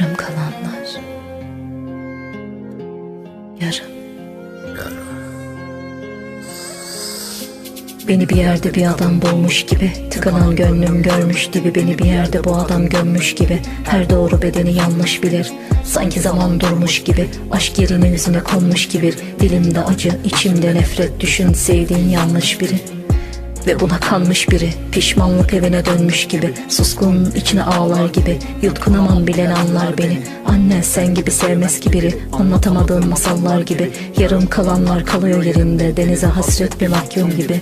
Yarım kalanlar. Yarım. Beni bir yerde bir adam bulmuş gibi Tıkanan gönlüm görmüş gibi Beni bir yerde bu adam gömmüş gibi Her doğru bedeni yanlış bilir Sanki zaman durmuş gibi Aşk yerine yüzüne konmuş gibi Dilimde acı içimde nefret Düşün sevdiğin yanlış biri ve buna kanmış biri Pişmanlık evine dönmüş gibi Suskun içine ağlar gibi Yutkunamam bilen anlar beni. Anne sen gibi sevmez ki biri Anlatamadığın masallar gibi. Yarım kalanlar kalıyor yerinde Denize hasret bir mahkum gibi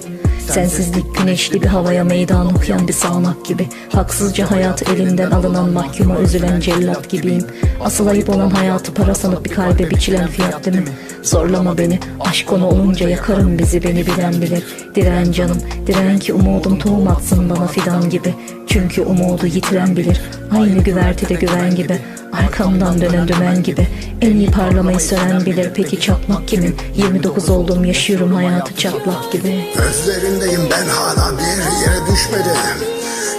Sensizlik güneşli bir havaya meydan okuyan bir sağanak gibi. Haksızca hayat elinden alınan mahkuma üzülen cellat gibiyim. Asıl ayıp olan hayatı para sanıp bir kalbe biçilen fiyat değil mi? Zorlama beni aşk konu olunca yakarım bizi beni bilen bilir. Diren canım diren ki umudum tohum atsın bana fidan gibi Çünkü umudu yitiren bilir. Aynı güvertede güven gibi Arkamdan dönen dümen gibi. En iyi parlamayı sönen bilir. Peki çakmak kimin 29 oldum yaşıyorum hayatı çatlak gibi. Gözlerindeyim ben hala bir yere düşmedim.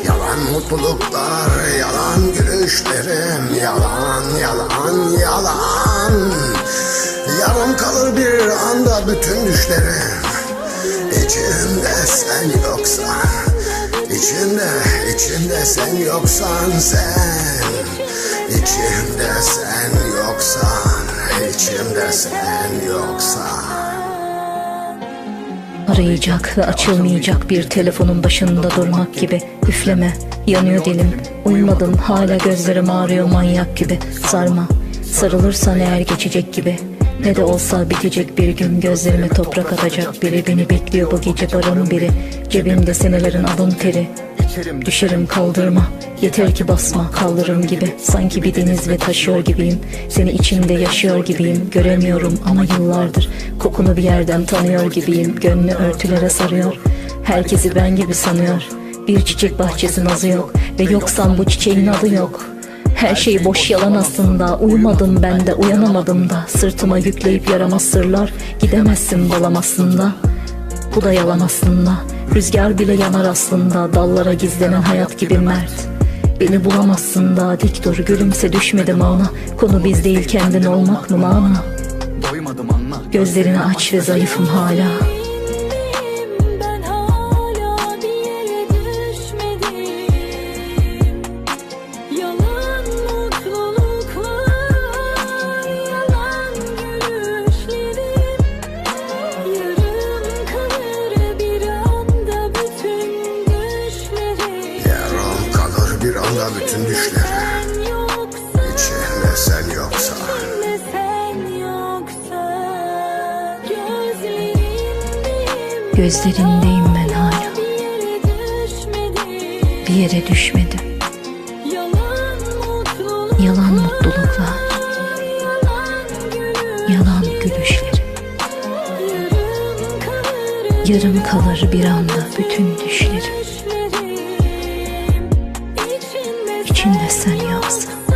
Yalan mutluluklar, yalan gülüşlerim Yalan, yalan, yalan. Yarım kalır bir anda bütün düşlerim. İçimde sen yoksan İçimde, içimde sen yoksan sen. İçimde sen yoksan İçimde sen yoksan. Arayacak ve açılmayacak bir telefonun başında durmak gibi. Üfleme, yanıyor dilim. Uyumadım hala gözlerim ağrıyor manyak gibi. Sarma, sarılırsan eğer geçecek gibi Ne de olsa bitecek bir gün Gözlerime toprak atacak biri Beni bekliyor bu gece barın biri. Cebimde senelerin alın teri. Düşerim kaldırma Yeter ki basma kaldırım gibi. Sanki bir deniz ve taşıyor gibiyim. Seni içimde yaşıyor gibiyim. Göremiyorum ama yıllardır Kokunu bir yerden tanıyor gibiyim. Gönlü örtülere sarıyor. Herkesi ben gibi sanıyor. Bir çiçek bahçesi nazı yok. Ve yoksan bu çiçeğin adı yok her şey boş yalan aslında. Uyumadım ben de uyanamadım da. Sırtıma yükleyip yaramaz sırlar. Gidemezsin balam aslında bu da yalan aslında. Rüzgar bile yanar aslında. Dallara gizlenen hayat gibi mert. Beni bulamazsın daha dik dur Gülümse düşmedim ona Konu biz değil kendin olmak mı mana? Gözlerini aç ve zayıfım hala anda bütün düşlerim Sen yoksan, İçimde sen yoksan Gözlerindeyim Gözlerindeyim ben hala. bir yere düşmedim Bir yere düşmedim. Yalan mutluluk Yalan mutluluklar. Yalan gülüş Yalan gülüşlerim Yarım kalır. Yarım kalır bir anda bütün düşlerim İçinde sen yoksan